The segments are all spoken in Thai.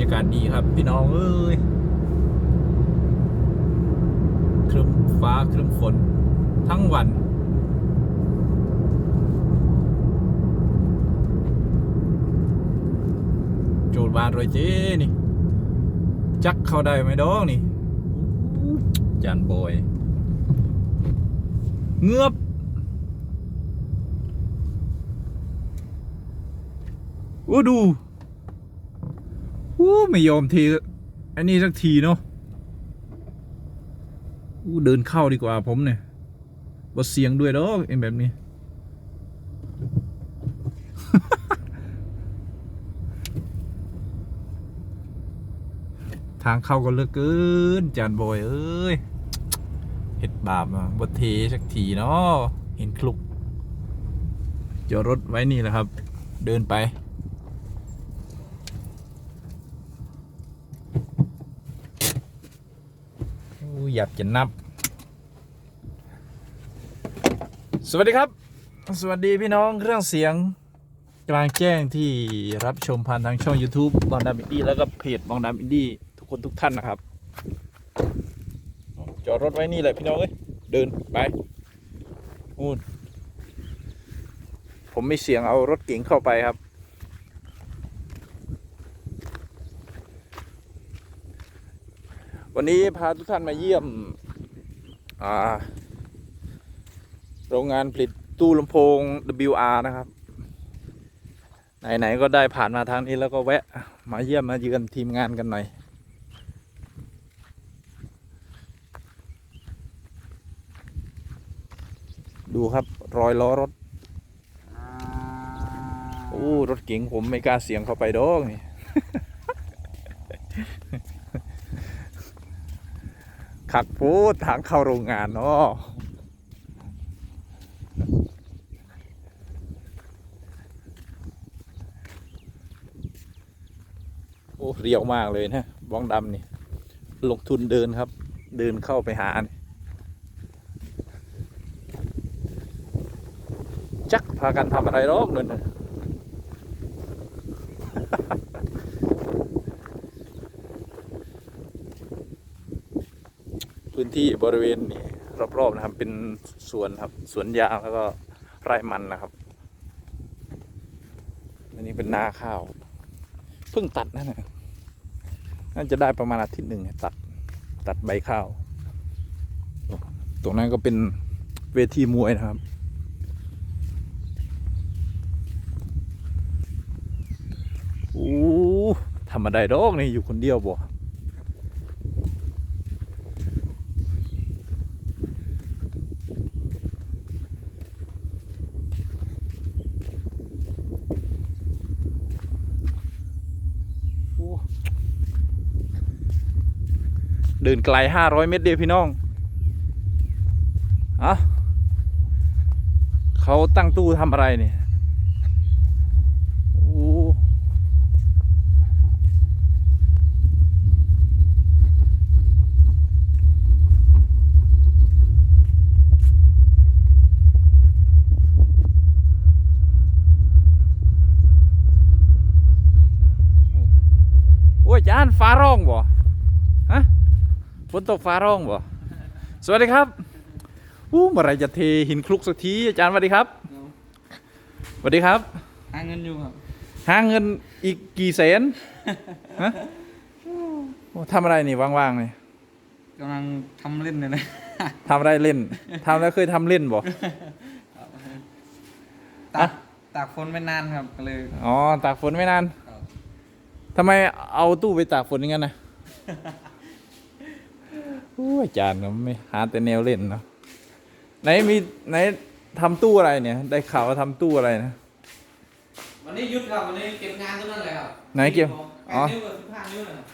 ยากาศดีครับ พี่น้องเอ้ยครึ้มฟ้าครึ้มฝน ทั้งวัน จูดบานรอยเจนี่ จักเข้าได้ไหมดองนี่ จานบอย เงือบโอ้ดู ไม่ยอมทีอันนี้สักทีเนาะอู้เดินเข้าดีกว่าผมเนี่ยว่เสียงด้วยดอกเอ็นแบบนี้ ทางเข้าก็เลือกเกิน จานบอย เอ้ยเห็ดบาปอะบทเทสักทีเนาะเห็นคลุกจอดรถไว้นี่แหละครับ เดินไป อยากจะนับ สวัสดีครับ สวัสดีพี่น้องเครื่องเสียงกลางแจ้งที่รับชมผ่านทางช่อง YouTube บองดำอินดี้แล้วก็เพจบองดำอินดี้ทุกคนทุกท่านนะครับ จอดรถไว้นี่แหละพี่น้องเอ้ยเดินไปนู่นผมไม่เสียงเอารถเก๋งเข้าไปครับ วันนี้พาทุกท่านมาเยี่ยมโรงงานผลิตตู้ลำโพง WR นะครับ ไหน ๆ ก็ได้ผ่านมาทางนี้แล้วก็แวะ มาเยี่ยมมาเยือนทีมงานกันหน่อย ดูครับรอยล้อรถ โอ้ รถเก๋งผมไม่กล้าเสียงเข้าไปดอกนี่ ขักพูดทางเข้าโรงงานเนาะโอ้เรียวมากเลยนะบ้องดำนี่ ลงทุนเดินครับ เดินเข้าไปหานี่จักพากันทำอะไรรอกนั่นน่ะ ที่บริเวณนี้รอบๆนะครับ เป็นสวนครับสวนยางแล้วก็ไร่มันนะครับอันนี้เป็นนาข้าวเพิ่งตัดนั่นนะน่าจะได้ประมาณอาทิตย์หนึ่งตัดตัดใบข้าว ตรงนั้นก็เป็นเวทีมวยนะครับโอ้ทำมาได้ดอกนี่อยู่คนเดียวบ่ นไกลห้าร้อยเมตรเดียวพี่น้องอะเขาตั้งตู้ทำอะไรเนี่ยโอ้โอ้ยจานฟ้าร้องบ่ ฝนตกฟ้าร้องบ่สวัสดีครับอู้เมื่อไหรจะเทหินคลุกสักทีอาจารย์สวัสดีครับสวัสดีครับหาเงินอยู่ครับหาเงินอีกกี่แสนฮะโอ้ทำอะไรนี่ว่างๆนี่กำลังทำเล่นเลยนะทำอะไรเล่นทำแล้วเคยทำเล่นบ่ตากตากฝนไม่นานครับก็เลยอ๋อตากฝนไม่นานครับทำไมเอาตู้ไปตากฝนอย่างนั้นนะโอ้ยอาจารย์ก็ไม่หาแต่แนวเล่นเนาะไหนมีไหนทำตู้อะไรเนี่ย ได้ข่าวว่าทำตู้อะไรนะ วันนี้หยุดครับวันนี้เก็บงานตัวนั้นเลยครับไหนเก็บแปอ๋อดนิ้วกับสิบห้านิ้วนะครับ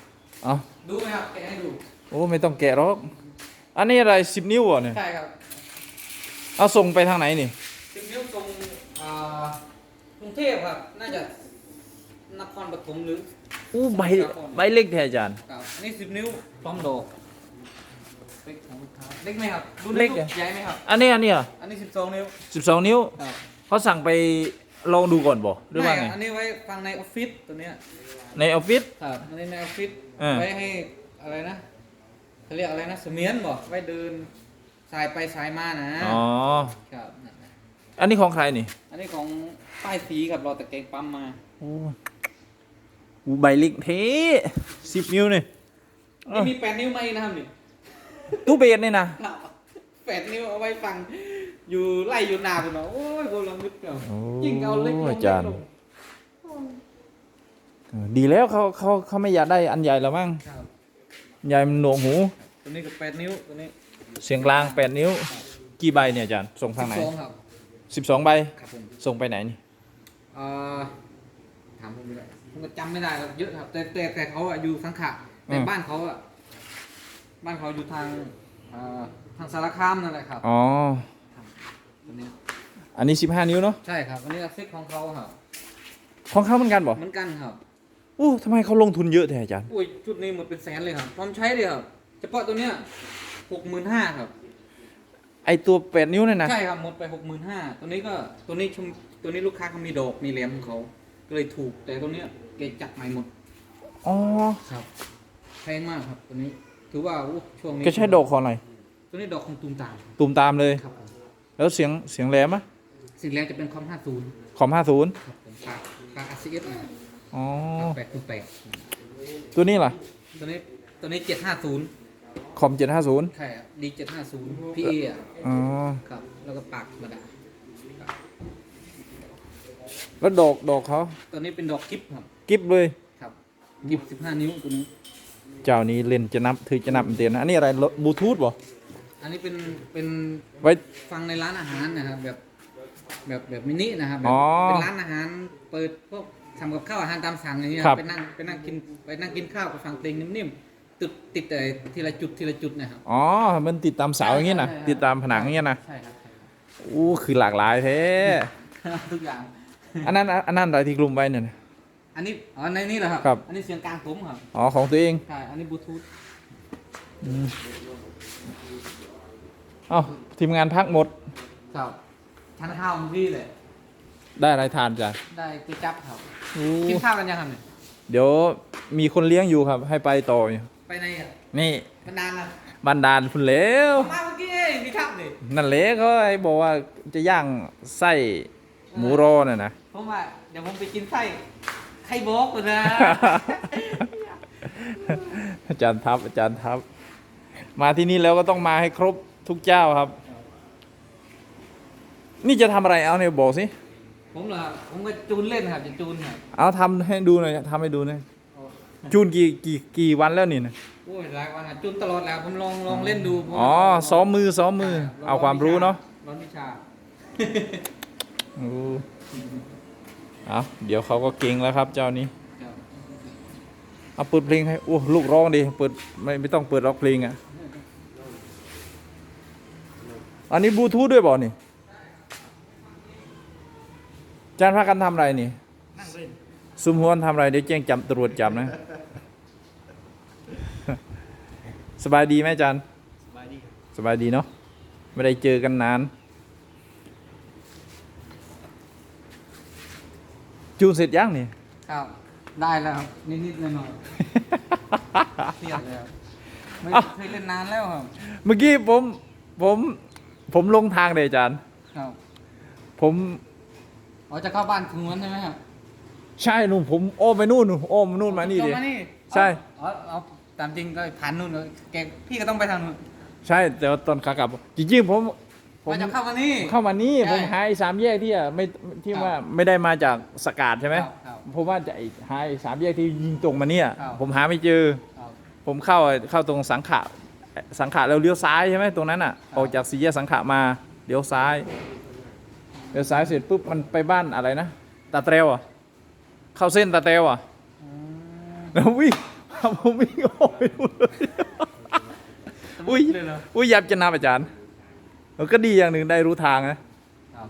อ๋อดูไหมครับแกะให้ดูโอ้ไม่ต้องแกะหรอกอันนี้อะไรสิบนิ้วเหรอเนี่ยใช่ครับเอาส่งไปทางไหนนี่สิบนิ้วตรงอ่ากรุงเทพครับ น่าจะนครปฐมหรืออู้ใบใบเล็กแท้อาจารย์ครับอันนี่สิบนิ้วพร้อมดอก เล็กของลูกค้าเล็กไหมครับดูเล็กลูเหรอ ใหญ่ไหมครับ อันนี้อันนี้เหรออันนี้สิบสองนิ้วสิบสองนิ้วครับเขาสั่งไปลองดูก่อนบ่หรือว่าไง ม่อันนี้ไว้ฟังในออฟฟิศตัวเนี้ยในออฟฟิศ ครับอันนี้ในออฟฟิศเออไว้ให้อะไรนะเขาเรียกอะไรนะเสมียนบ่ไว้เดินสายไปสายมานะอ๋อ ครับนั่นนะอันนี้ของใครนี่อันนี้ของป้ายสีกับรอตะเกงปั๊มมาโอ้อูใบเลิกเทสิบนิ้วนี่เอ้านี่มีแปดนิ้วมาอีกนะครับนี่ ตู้เบสนี่นะแปดนิ้วเอาไว้ฟัง อยู่ไล่อยู่หนาคุณเนาะโอ้ยโบราณนึกเนาะโอ้ยิ่งเอาเล็กลงอาจารย์เล็กลงเออดีแล้วเขาเขาเขาไม่อยากได้อันใหญ่แล้วมั้งครับใหญ่มันหน่วงหูตัวนี้ก็แปดนิ้วตัวนี้เสียงกลางแปดนิ้ว กี่ใบเนี่ยอาจารย์ส่งทางไหนสิบสองครับสิบสองใบครับผมส่งไปไหนนี่เอ่อถามผมไม่ได้ผมก็จำไม่ได้ครับเยอะครับแต่แต่แต่เขาอะอยู่สังขะแต่บ้านเขาอะ บ้านเขาอยู่ทางเอ่อทางสารคามนั่นแหละครับอ๋อ ตัวนี้อันนี้สิบห้านิ้วเนาะ ใช่ครับ อันนี้ฟิกของเขาครับของเขาเหมือนกันบ่เหมือนกันครับอู้ทำไมเขาลงทุนเยอะแท้อาจารย์อุ้ยชุดนี้หมดเป็นแสนเลยครับพร้อมใช้เลยครับ เฉพาะตัวเนี้ยหกหมื่นห้าครับ ไอตัวแปดนิ้วเนี่ยนะ ใช่ครับหมดไปหกหมื่นห้าตัวนี้ก็ตัวนี้ชมตัวนี้ลูกค้าเขามีดอกมีเหลี่ยมของเขาก็เลยถูกแต่ตัวเนี้ยเกจัดใหม่หมดอ๋อ ครับแพงมากครับตัวนี้ ถือว่าอู้ช่วงนี้แกใช้ดอกของอะไรตัวนี้ดอกของตูมตามตุ่มตามเลย ครับผมแล้วเสียงเสียงแหลมอะสิ่งแรกจะเป็นคอมห้าศูนย์คอมห้าศูนย์ครับผมปากปากอาซีเอสนะอ๋อ แปดคูณแปดตัวนี้ล่ะตัวนี้ตัวนี้เจ็ดห้าศูนย์คอมเจ็ดห้าศูนย์ใช่ดีเจ็ดห้าศูนย์พีเออะอ๋อ ครับ แล้วก็ปากธรรมดาแล้วดอกดอกเขาตัวนี้เป็นดอกกิฟครับกิฟเลยครับกิฟสิบห้านิ้วตัวนี้ เจ้านี้เล่นจะนับถือจะนับเตียนนะอันนี้อะไรบลูทูธบ่อันนี้เป็นเป็นไว้ ฟังในร้านอาหารนะครับแบบแบบแบบมินินะครับแบบอ๋อเป็นร้านอาหารเปิดพวกทำกับข้าวอาหารตามสั่งอย่างเงี้ยครับ ไปนั่งไปนั่งกินไปนั่งกินข้าวไปฟังเพลงนิ่มๆติดติดแต่ทีละจุดทีละจุดนะครับอ๋อมันติดตามเสาอย่างงี้นะใช่ใช่ติดตามผนังอย่างงี้นะใช่ครับใช่ครับอู้คือหลากหลายแท้ทุกอย่างอันนั้นอันนั้นอะไรที่กลุ่มไว้เนี่ยนะ อันนี้อ๋อในนี่เหรอครับ ครับ อันนี้เสียงกลางผมครับอ๋อของตัวเองใช่อันนี้บลูทูธอืมเอ้าทีมงานพักหมดครับทานข้าวเมื่อกี้เลย ได้อะไรทานจ้ะได้ก๋วยจั๊บครับอู้กินข้าวกันยังครับเนี่ยเดี๋ยวมีคนเลี้ยงอยู่ครับ ให้ไปต่ออยู่ไปไหนอะนี่มันนานนะบันดาลคุณแล้ว มาเมื่อกี้เองพี่ครับนี่นั่นเละเขาไอ้บอกว่าจะย่างไส้หมูรอน่ะนะผมว่าเดี๋ยวผมไปกินไส้ ไข่บอกก่อนนะอาจารย์ทัพอาจารย์ทัพ มาที่นี่แล้วก็ต้องมาให้ครบทุกเจ้าครับ นี่จะทำอะไรเอาเนี่ยบอกสิผมเหรอครับผมก็จูนเล่นครับจะจูนครับเอาทำให้ดูหน่อยทำให้ดูหน่อยจูนกี่กี่กี่วันแล้วนี่นะโอ้ยหลายวันอะจูนตลอดแล้วผมลองลองเล่นดูผมอ๋อซ้อมมือซ้อมมือเอาความรู้เนาะร้อนวิชา โอ้ เอาเดี๋ยวเขาก็เก่งแล้วครับเจ้านี้ครับเอาเปิดเพลงให้โอ้ลูกร้องดิเปิดไม่ไม่ต้องเปิดร้องเพลงอะอันนี้บลูทูธด้วยบ่นี่อาจารย์พากันทำอะไรนี่นั่งเล่นซุมฮวนทำอะไรเดี๋ยวแจ้งจับตำรวจจับนะ สบายดีไหมอาจารย์สบายดีครับสบายดีเนาะไม่ได้เจอกันนาน จูนเสร็จยังนี่ ครับ ได้แล้วครับนิดๆหน่อยๆเครียดเลยครับไม่เอ้าเคยเล่นนานแล้วครับ เมื่อกี้ผมผมผมลงทางเลยอาจารย์ ครับผมอ๋อจะเข้าบ้านถึงวันใช่ไหมครับใช่นู่นผมอ้อมไปนู่นนู่นอ้อมนู่นมานี่ดิจบมานี่ใช่อ๋อเอาตามจริงก็ผ่านนู่นเลยแกพี่ก็ต้องไปทางนู่นใช่แต่ว่าตอนขากลับจริงๆผม ผมว่าจะเข้ามานี่ เข้ามานี่ใช่ผมหาไอ้สามแยกที่อะไม่ที่ครับว่าไม่ได้มาจากสกาดใช่ไหมครับครับผมว่าจะไอ้หาไอ้สามแยกที่ยิงตรงมาเนี่ย ครับ ผมหาไม่เจอ ครับ ผมเข้าเข้าตรงสังขะสังขะแล้วเลี้ยวซ้ายใช่ไหมตรงนั้นอะครับออกจากสี่แยกสังขะมาเลี้ยวซ้ายเลี้ยวซ้ายเสร็จปุ๊บมันไปบ้านอะไรนะตาเตรวอะเข้าเส้นตาเตรวอะอืมแล้ววิ่งผมวิ่งออกไปนู่นเลยอุ้ยเลยเหรอ อุ้ยยับจะนับอาจารย์ เออก็ดีอย่างหนึ่งได้รู้ทางนะครับ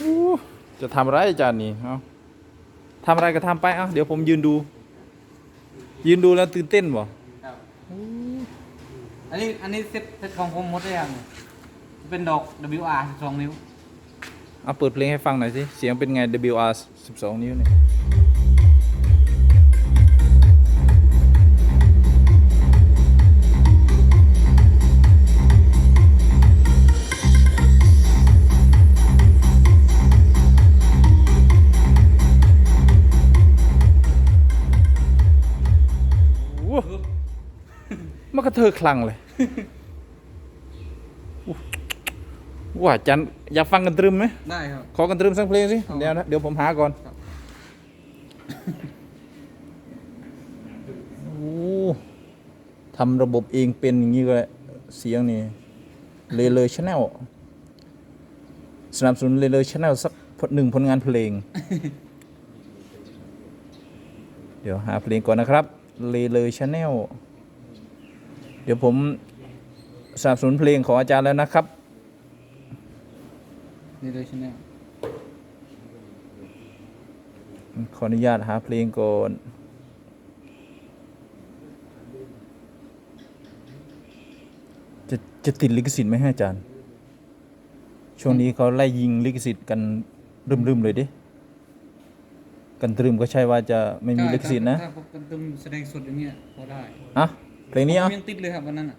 อู้จะทำอะไรอาจารย์นี่เอาทำอะไรก็ทำไปเอ้าเดี๋ยวผมยืนดู ยืนดูแล้วตื่นเต้นบ่ครับอันนี้อันนี้เซ็ตเซ็ตของผมหมดหรือยังเป็นดอก WR 12 นิ้ว เอาเปิดเพลงให้ฟังหน่อยสิ เสียงเป็นไง WR 12 นิ้วเนี่ย มันก็เธอคลังเลยว่าจันอยากฟังกันตรึมไหมได้ครับ ขอกันตรึมสักเพลงสิเอาเดี๋ยวนะ เดี๋ยวผมหาก่อนครับโอ้ทำระบบเองเป็นอย่างนี้ก็เสียงนี่เลเลชแนลสนับสนุนเลเลชแนลสักหนึ่งผลงานเพลง เดี๋ยวหาเพลงก่อนนะครับเลเลชแนล เดี๋ยวผมสนับสนุนเพลงของอาจารย์แล้วนะครับนี่เลยชแนลขออนุญาตหาเพลงก่อนจะจะติดลิขสิทธิ์ไหมฮะอาจารย์ ช่วงนี้เขาไล่ยิงลิขสิทธิ์กันรึมๆเลยดิกันตรึมก็ใช่ว่าจะไม่มีลิขสิทธิ์นะ ถ้าพบกันตึมแสดงสดอย่างเงี้ยพอได้อะ เพลงนี้ผอะมยังติดเลยครับวันนั้นอะอะ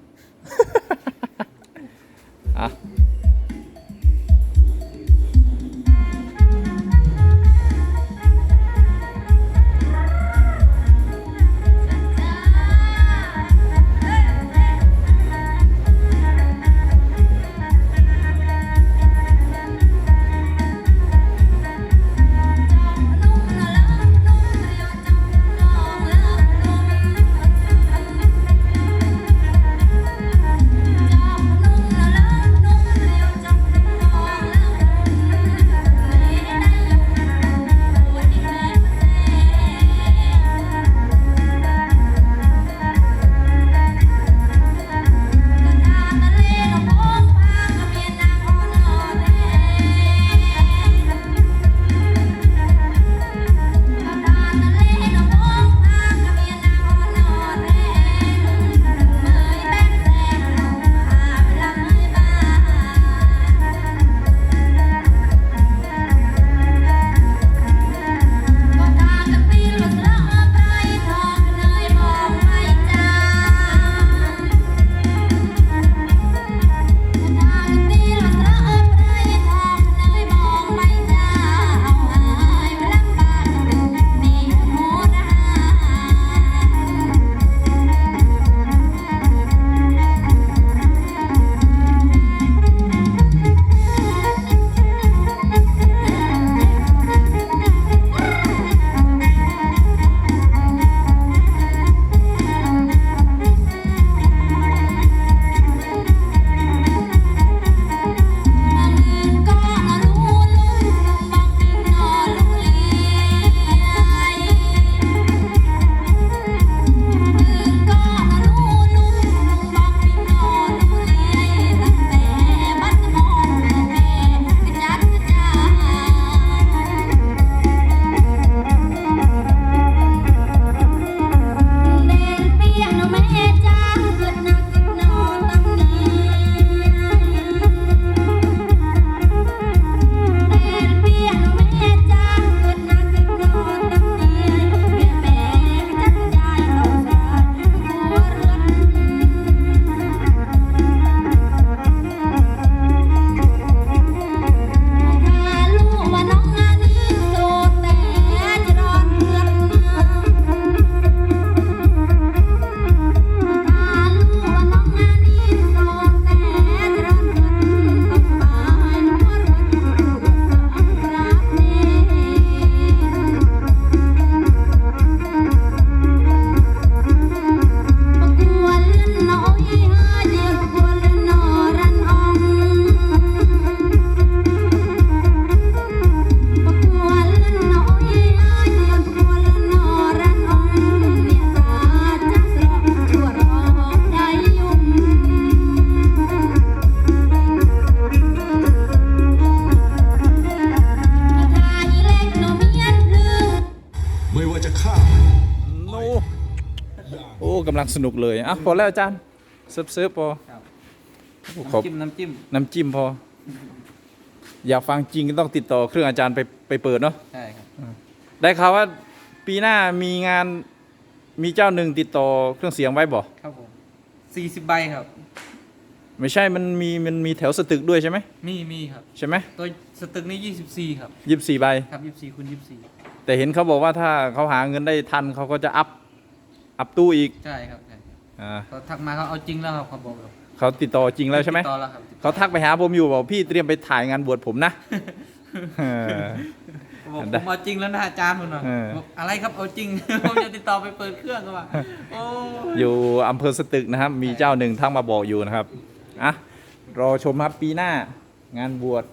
กำลังสนุกเลยอะพอแล้วอาจารย์เซิร์ฟเซิร์ฟพอครับขอน้ำจิ้มน้ำจิ้มน้ำจิ้มพอ อยากฟังจริงก็ต้องติดต่อเครื่องอาจารย์ไปไปเปิดเนาะใช่ครับได้ข่าวว่าปีหน้ามีงานมีเจ้าหนึ่งติดต่อเครื่องเสียงไว้บ่ครับผมสี่สิบใบครับ ไม่ใช่มันมีมันมีแถวสตึกด้วยใช่ไหมมีมีครับใช่ไหมตัวสตึกนี่ยี่สิบสี่ครับยี่สิบสี่ใบครับยี่สิบสี่คูณยี่สิบสี่แต่เห็นเขาบอกว่าถ้าเขาหาเงินได้ทันเขาก็จะอัพ อัพตู้อีกใช่ครับใช่ครับอ่าเขาทักมาเขาเอาจริงแล้วครับเขาบอกเราเขาติดต่อจริงแล้วใช่ไหมติดต่อแล้วครับเขาทักไปหาผมอยู่บอกพี่เตรียมไปถ่ายงานบวชผมนะ เออบอกได้ผมเอาจริงแล้วนะอาจารย์มันว่าเออ บอกอะไรครับเอาจริง ผมจะติดต่อไปเปิดเครื่องก็ว่าโอ้ย อยู่อำเภอสตึกนะครับ มีเจ้าหนึ่งทักมาบอกอยู่นะครับอะรอชมครับปีหน้างานบวช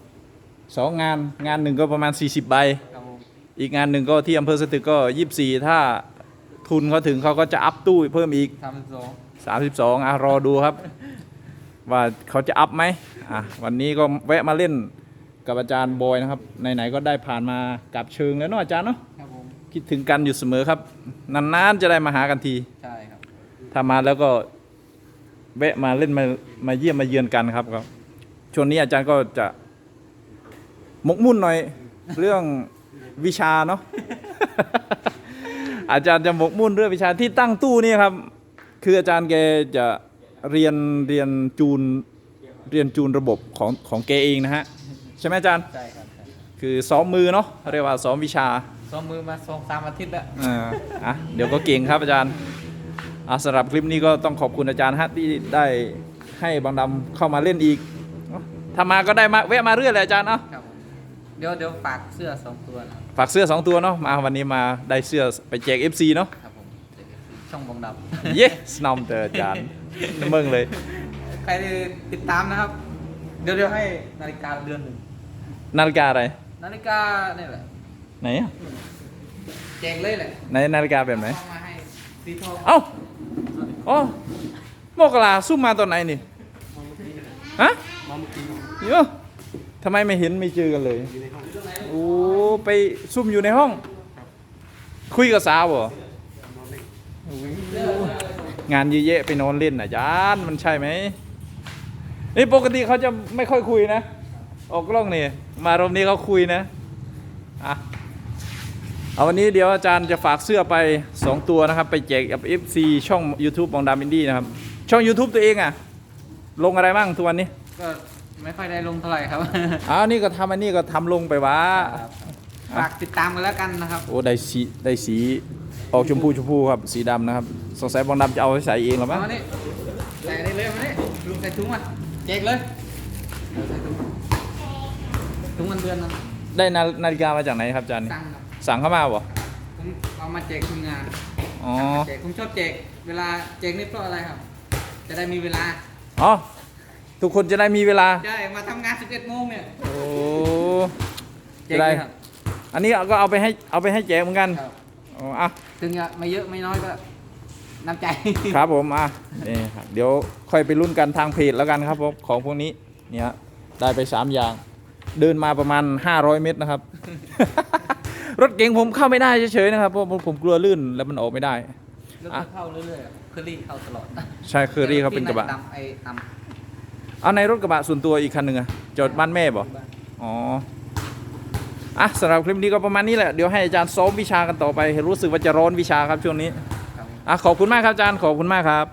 สองงานงานหนึ่งก็ประมาณ 40 ใบ ครับผมอีกงานหนึ่งก็ที่อำเภอสตึกก็ 24 ถ้า ทุนเขาถึงเขาก็จะอัพตู้เพิ่มอีก ทำสอง32อะรอดูครับ ว่าเขาจะอัพไหมอะวันนี้ก็แวะมาเล่นกับอาจารย์บอยนะครับไหนๆก็ได้ผ่านมากับเชิงแล้วเนาะอาจารย์เนาะครับผม คิดถึงกันอยู่เสมอครับนานๆจะได้มาหากันที ใช่ครับ ถ้ามาแล้วก็แวะมาเล่นมามาเยี่ยมมาเยือนกันครับครับช่วงนี้อาจารย์ก็จะหมกมุ่นหน่อย เรื่องวิชาเนาะ อาจารย์จะหมกมุ่นเรื่องวิชาที่ตั้งตู้นี่ครับ คืออาจารย์แกจะเรียนเรียนจูนเรียนจูนระบบของของแกเองนะฮะใช่ไหมอาจารย์ใช่ครับใช่คือซ้อมมือเนาะเรียกว่าซ้อมวิชาซ้อมมือมาสองสามอาทิตย์แล้วอ่าอะเดี๋ยวก็เก่งครับอาจารย์อะสำหรับคลิปนี้ก็ต้องขอบคุณอาจารย์ฮะที่ได้ให้บางดำเข้ามาเล่นอีกเนาะถ้ามาก็ได้มาแวะมาเรื่อยเลยอาจารย์เนาะครับผมเดี๋ยวเดี๋ยวฝากเสื้อสองตัวนะครับ ฝากเสื้อสองตัวเนาะมาวันนี้มาได้เสื้อไปแจก FC เนาะครับผมช่องบองดำเย้สนอมเตออาจารย์น้ำมึงเลยใครติดตามนะครับ เดี๋ยวเดี๋ยวให้นาฬิกาเดือนหนึ่งนาฬิกาอะไร นาฬิกาเนี่ยแหละไหนอะแจกเลยแหละไหนนาฬิกาแบบไหน เอามาให้สีทองเอ้าอ๋อโมกลาซุ่มมาตอนไหนนี่ ฮะเยอะ ทำไมไม่เห็นไม่เจอกันเลยโอ้ไปซุ่มอยู่ในห้อง คุยกับสาวเหรอโอ้งานเยอะแยะไปนอนเล่นอะจานมันใช่ไหมนี่ปกติเขาจะไม่ค่อยคุยนะ ออกกล้องนี่มารอบนี้เขาคุยนะอะเอาวันนี้เดี๋ยวอาจารย์จะฝากเสื้อไป 2 ตัวนะครับ ไปแจกกับ FC ช่อง YouTube ของดามินดี้นะครับ ช่อง YouTube ตัวเองอะ ลงอะไรบ้างทุกวันนี้ก็ ไม่ค่อยได้ลงเท่าไหร่ครับ อ้าวนี่ก็ทำอันนี้ก็ทำลงไปวะฝากติดตามกันแล้วกันนะครับ โอ้ได้สีได้สีออกชมพูชมพูครับสีดำนะครับสงสัยบางดำจะเอาไปใส่เองหรอมั้งมานี่ใส่ได้เลยมานี่ลุงใส่ถุงมาแจกเลยใส่ถุงมาถุงเงินเดือนนะได้นานาฬิกามาจากไหนครับอาจารย์สั่งครับสั่งเข้ามาบ่ผมเอามาแจกทีมงานอ๋อแจกผมชอบแจกเวลาแจกนี่เพราะอะไรครับ จะได้มีเวลา อ๋อ ทุกคนจะได้มีเวลา ใช่มาทำงาน 11โมงเนี่ยโอ้แจจะกได้เลยครับ อันนี้ก็เอาไปให้เอาไปให้แจกเหมือนกันครับ อ๋ออะ ถึงจะไม่เยอะไม่น้อยก็น้ำใจ ครับผมอะนี่ครับเดี๋ยวค่อยไปรุ่นกันทางเพจแล้วกันครับผมของพวกนี้เนี่ยได้ไป 3 อย่าง เดินมาประมาณ 500 เมตรนะครับ รถเก๋งผมเข้าไม่ได้เฉยๆนะครับเพราะผมผมกลัวลื่นแล้วมันออกไม่ได้ แล้วก็เข้าเรื่อยๆอะเคอรี่เข้าตลอดใช่เคอรี่เขาเป็นกระบะดำไอ้ด เอาในรถกระบะส่วนตัวอีกคันหนึ่งอะจอดบ้านแม่บ่ำอ๋ออะสำหรับคลิปนี้ก็ประมาณนี้แหละเดี๋ยวให้อาจารย์ซ้อมวิชากันต่อไปรู้สึกว่าจะร้อนวิชาครับช่วงนี้ครับอะขอบคุณมากครับอาจารย์ขอบคุณมากครับ